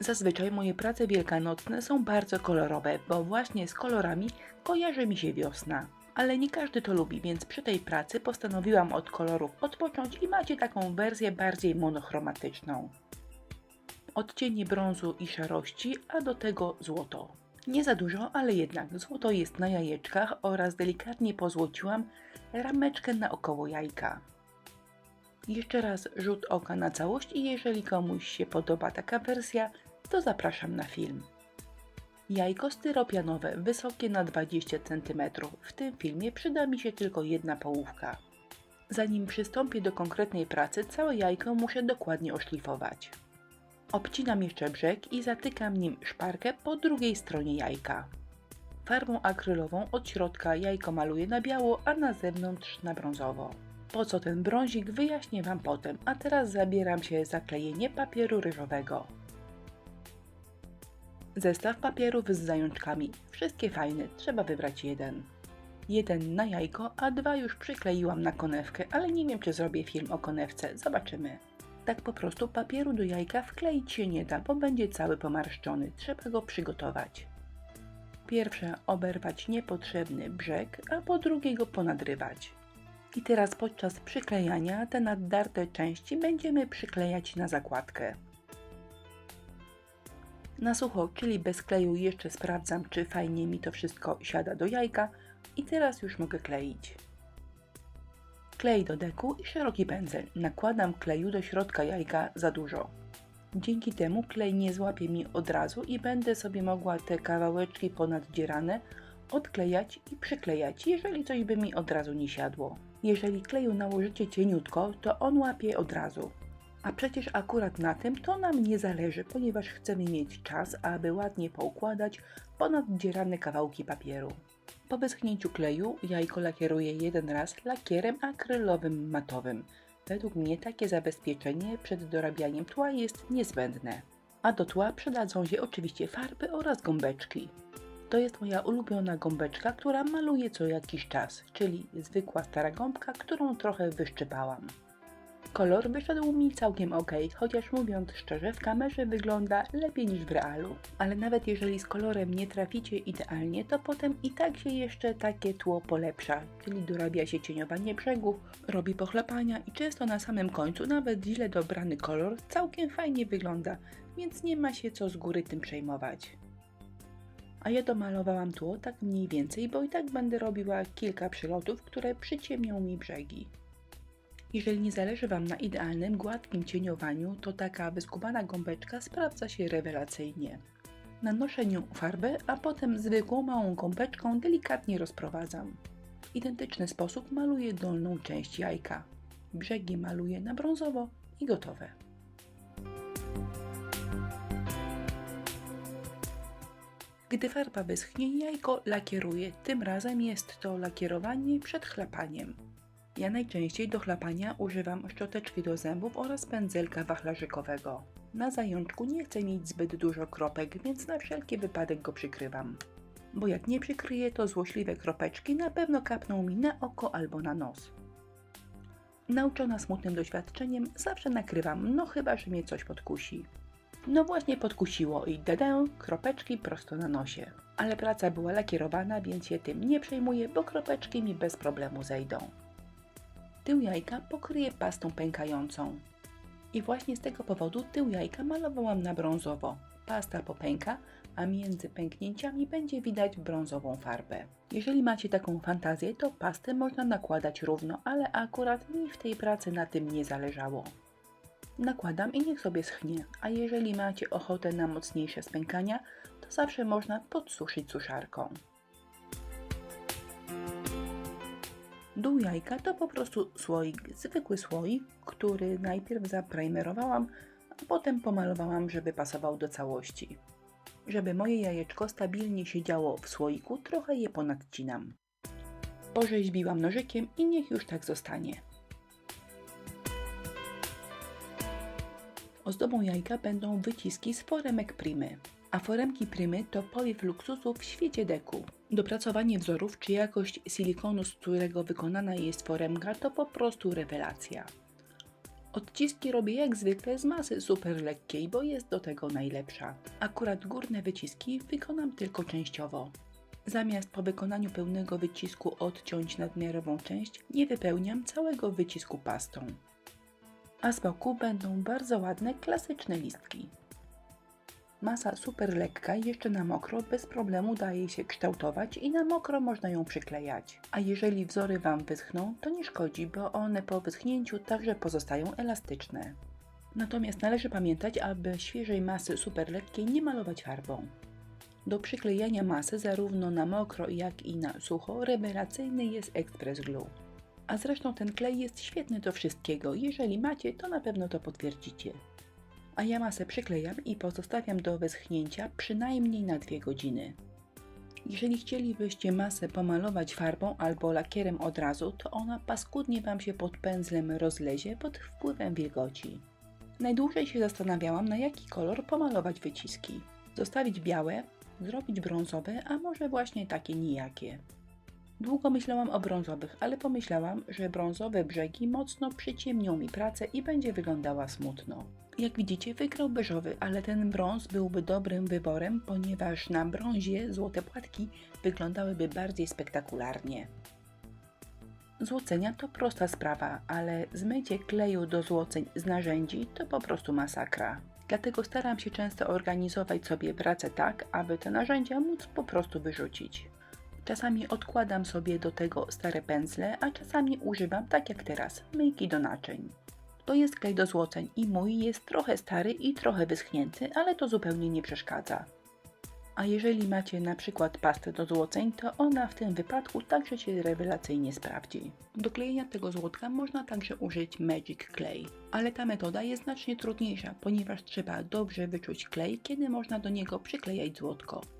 Zazwyczaj moje prace wielkanocne są bardzo kolorowe, bo właśnie z kolorami kojarzy mi się wiosna. Ale nie każdy to lubi, więc przy tej pracy postanowiłam od kolorów odpocząć i macie taką wersję bardziej monochromatyczną. Odcienie brązu i szarości, a do tego złoto. Nie za dużo, ale jednak złoto jest na jajeczkach oraz delikatnie pozłociłam rameczkę naokoło jajka. Jeszcze raz rzut oka na całość i jeżeli komuś się podoba taka wersja, to zapraszam na film. Jajko styropianowe, wysokie na 20 cm. W tym filmie przyda mi się tylko jedna połówka. Zanim przystąpię do konkretnej pracy, całe jajko muszę dokładnie oszlifować. Obcinam jeszcze brzeg i zatykam nim szparkę po drugiej stronie jajka. Farbą akrylową od środka jajko maluję na biało, a na zewnątrz na brązowo. Po co ten brązik wyjaśnię Wam potem, a teraz zabieram się za klejenie papieru ryżowego. Zestaw papierów z zajączkami. Wszystkie fajne, trzeba wybrać jeden. Jeden na jajko, a dwa już przykleiłam na konewkę, ale nie wiem czy zrobię film o konewce, zobaczymy. Tak po prostu papieru do jajka wkleić się nie da, bo będzie cały pomarszczony, trzeba go przygotować. Pierwsze oberwać niepotrzebny brzeg, a po drugie go ponadrywać. I teraz podczas przyklejania te naddarte części będziemy przyklejać na zakładkę. Na sucho, czyli bez kleju jeszcze sprawdzam, czy fajnie mi to wszystko siada do jajka i teraz już mogę kleić. Klej do deku i szeroki pędzel. Nakładam kleju do środka jajka za dużo. Dzięki temu klej nie złapie mi od razu i będę sobie mogła te kawałeczki ponaddzierane odklejać i przyklejać, jeżeli coś by mi od razu nie siadło. Jeżeli kleju nałożycie cieniutko, to on łapie od razu. A przecież akurat na tym to nam nie zależy, ponieważ chcemy mieć czas, aby ładnie poukładać ponaddzierane kawałki papieru. Po wyschnięciu kleju jajko lakieruję jeden raz lakierem akrylowym matowym. Według mnie takie zabezpieczenie przed dorabianiem tła jest niezbędne. A do tła przydadzą się oczywiście farby oraz gąbeczki. To jest moja ulubiona gąbeczka, która maluje co jakiś czas, czyli zwykła stara gąbka, którą trochę wyszczypałam. Kolor wyszedł mi całkiem ok, chociaż mówiąc szczerze, w kamerze wygląda lepiej niż w realu. Ale nawet jeżeli z kolorem nie traficie idealnie, to potem i tak się jeszcze takie tło polepsza, czyli dorabia się cieniowanie brzegów, robi pochlapania i często na samym końcu nawet źle dobrany kolor całkiem fajnie wygląda, więc nie ma się co z góry tym przejmować. A ja domalowałam tło tak mniej więcej, bo i tak będę robiła kilka przylotów, które przyciemnią mi brzegi. Jeżeli nie zależy Wam na idealnym, gładkim cieniowaniu, to taka wyskubana gąbeczka sprawdza się rewelacyjnie. Nanoszę nią farbę, a potem zwykłą małą gąbeczką delikatnie rozprowadzam. W identyczny sposób maluję dolną część jajka. Brzegi maluję na brązowo i gotowe. Gdy farba wyschnie, jajko lakieruję. Tym razem jest to lakierowanie przed chlapaniem. Ja najczęściej do chlapania używam szczoteczki do zębów oraz pędzelka wachlarzykowego. Na zajączku nie chcę mieć zbyt dużo kropek, więc na wszelki wypadek go przykrywam. Bo jak nie przykryję, to złośliwe kropeczki na pewno kapną mi na oko albo na nos. Nauczona smutnym doświadczeniem, zawsze nakrywam, no chyba, że mnie coś podkusi. No właśnie podkusiło i dedę, kropeczki prosto na nosie. Ale praca była lakierowana, więc się tym nie przejmuję, bo kropeczki mi bez problemu zejdą. Tył jajka pokryję pastą pękającą. I właśnie z tego powodu tył jajka malowałam na brązowo. Pasta popęka, a między pęknięciami będzie widać brązową farbę. Jeżeli macie taką fantazję, to pastę można nakładać równo, ale akurat mi w tej pracy na tym nie zależało. Nakładam i niech sobie schnie, a jeżeli macie ochotę na mocniejsze spękania, to zawsze można podsuszyć suszarką. Dół jajka to po prostu słoik, zwykły słoik, który najpierw zaprimerowałam, a potem pomalowałam, żeby pasował do całości. Żeby moje jajeczko stabilnie siedziało w słoiku, trochę je ponadcinam. Porzeźbiłam nożykiem i niech już tak zostanie. Ozdobą jajka będą wyciski z foremek primy. A foremki prymy to powiew luksusu w świecie deku. Dopracowanie wzorów czy jakość silikonu, z którego wykonana jest foremka, to po prostu rewelacja. Odciski robię jak zwykle z masy super lekkiej, bo jest do tego najlepsza. Akurat górne wyciski wykonam tylko częściowo. Zamiast po wykonaniu pełnego wycisku odciąć nadmiarową część, nie wypełniam całego wycisku pastą. A z boku będą bardzo ładne, klasyczne listki. Masa super lekka, jeszcze na mokro, bez problemu daje się kształtować i na mokro można ją przyklejać. A jeżeli wzory Wam wyschną, to nie szkodzi, bo one po wyschnięciu także pozostają elastyczne. Natomiast należy pamiętać, aby świeżej masy super lekkiej nie malować farbą. Do przyklejania masy zarówno na mokro, jak i na sucho rewelacyjny jest Express Glue. A zresztą ten klej jest świetny do wszystkiego. Jeżeli macie, to na pewno to potwierdzicie. A ja masę przyklejam i pozostawiam do wyschnięcia przynajmniej na 2 godziny. Jeżeli chcielibyście masę pomalować farbą albo lakierem od razu, to ona paskudnie Wam się pod pędzlem rozlezie pod wpływem wilgoci. Najdłużej się zastanawiałam, na jaki kolor pomalować wyciski. Zostawić białe, zrobić brązowe, a może właśnie takie nijakie. Długo myślałam o brązowych, ale pomyślałam, że brązowe brzegi mocno przyciemnią mi pracę i będzie wyglądała smutno. Jak widzicie, wygrał beżowy, ale ten brąz byłby dobrym wyborem, ponieważ na brązie złote płatki wyglądałyby bardziej spektakularnie. Złocenia to prosta sprawa, ale zmycie kleju do złoceń z narzędzi to po prostu masakra. Dlatego staram się często organizować sobie pracę tak, aby te narzędzia móc po prostu wyrzucić. Czasami odkładam sobie do tego stare pędzle, a czasami używam, tak jak teraz, myjki do naczyń. To jest klej do złoceń i mój jest trochę stary i trochę wyschnięty, ale to zupełnie nie przeszkadza. A jeżeli macie na przykład pastę do złoceń, to ona w tym wypadku także się rewelacyjnie sprawdzi. Do klejenia tego złotka można także użyć Magic Clay, ale ta metoda jest znacznie trudniejsza, ponieważ trzeba dobrze wyczuć klej, kiedy można do niego przyklejać złotko.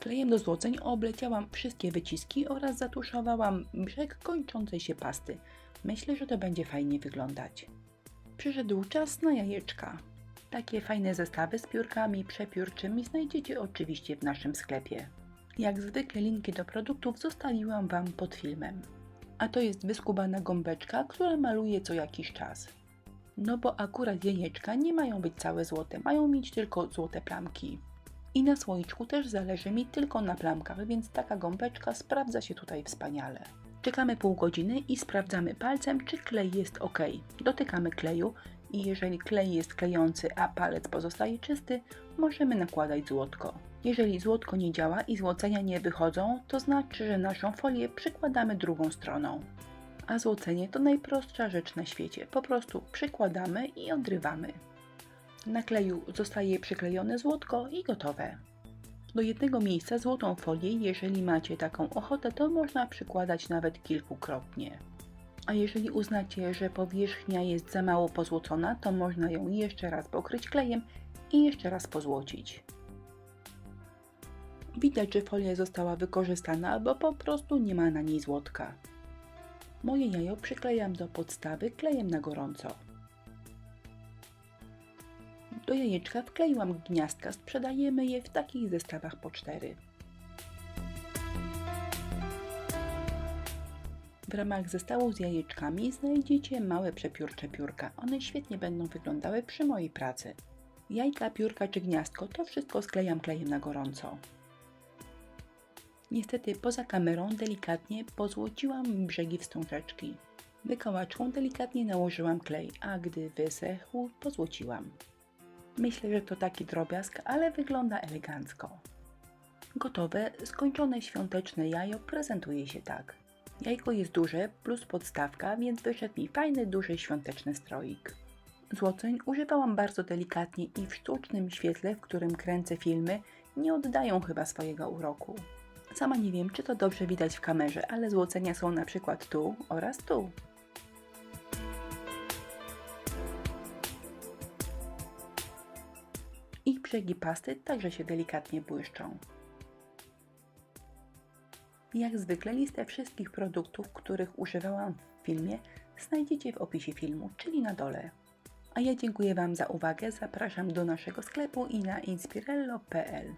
Klejem do złoceń obleciałam wszystkie wyciski oraz zatuszowałam brzeg kończącej się pasty. Myślę, że to będzie fajnie wyglądać. Przyszedł czas na jajeczka. Takie fajne zestawy z piórkami przepiórczymi znajdziecie oczywiście w naszym sklepie. Jak zwykle linki do produktów zostawiłam Wam pod filmem. A to jest wyskubana gąbeczka, która maluje co jakiś czas. No bo akurat jajeczka nie mają być całe złote, mają mieć tylko złote plamki. I na słoiczku też zależy mi tylko na plamkach, więc taka gąbeczka sprawdza się tutaj wspaniale. Czekamy pół godziny i sprawdzamy palcem, czy klej jest ok. Dotykamy kleju i jeżeli klej jest klejący, a palec pozostaje czysty, możemy nakładać złotko. Jeżeli złotko nie działa i złocenia nie wychodzą, to znaczy, że naszą folię przykładamy drugą stroną. A złocenie to najprostsza rzecz na świecie. Po prostu przykładamy i odrywamy. Na kleju zostaje przyklejone złotko i gotowe. Do jednego miejsca złotą folię, jeżeli macie taką ochotę, to można przykładać nawet kilkukrotnie. A jeżeli uznacie, że powierzchnia jest za mało pozłocona, to można ją jeszcze raz pokryć klejem i jeszcze raz pozłocić. Widać, że folia została wykorzystana, bo po prostu nie ma na niej złotka. Moje jajo przyklejam do podstawy klejem na gorąco. Do jajeczka wkleiłam gniazdka, sprzedajemy je w takich zestawach po cztery. W ramach zestawu z jajeczkami znajdziecie małe przepiórcze piórka. One świetnie będą wyglądały przy mojej pracy. Jajka, piórka czy gniazdko to wszystko sklejam klejem na gorąco. Niestety poza kamerą delikatnie pozłociłam brzegi wstążeczki. Wykałaczką delikatnie nałożyłam klej, a gdy wysechł, pozłociłam. Myślę, że to taki drobiazg, ale wygląda elegancko. Gotowe, skończone świąteczne jajo prezentuje się tak. Jajko jest duże plus podstawka, więc wyszedł mi fajny, duży świąteczny stroik. Złoceń używałam bardzo delikatnie i w sztucznym świetle, w którym kręcę filmy, nie oddają chyba swojego uroku. Sama nie wiem, czy to dobrze widać w kamerze, ale złocenia są na przykład tu oraz tu. Brzegi pasty także się delikatnie błyszczą. Jak zwykle listę wszystkich produktów, których używałam w filmie, znajdziecie w opisie filmu, czyli na dole. A ja dziękuję Wam za uwagę, zapraszam do naszego sklepu i na inspirello.pl.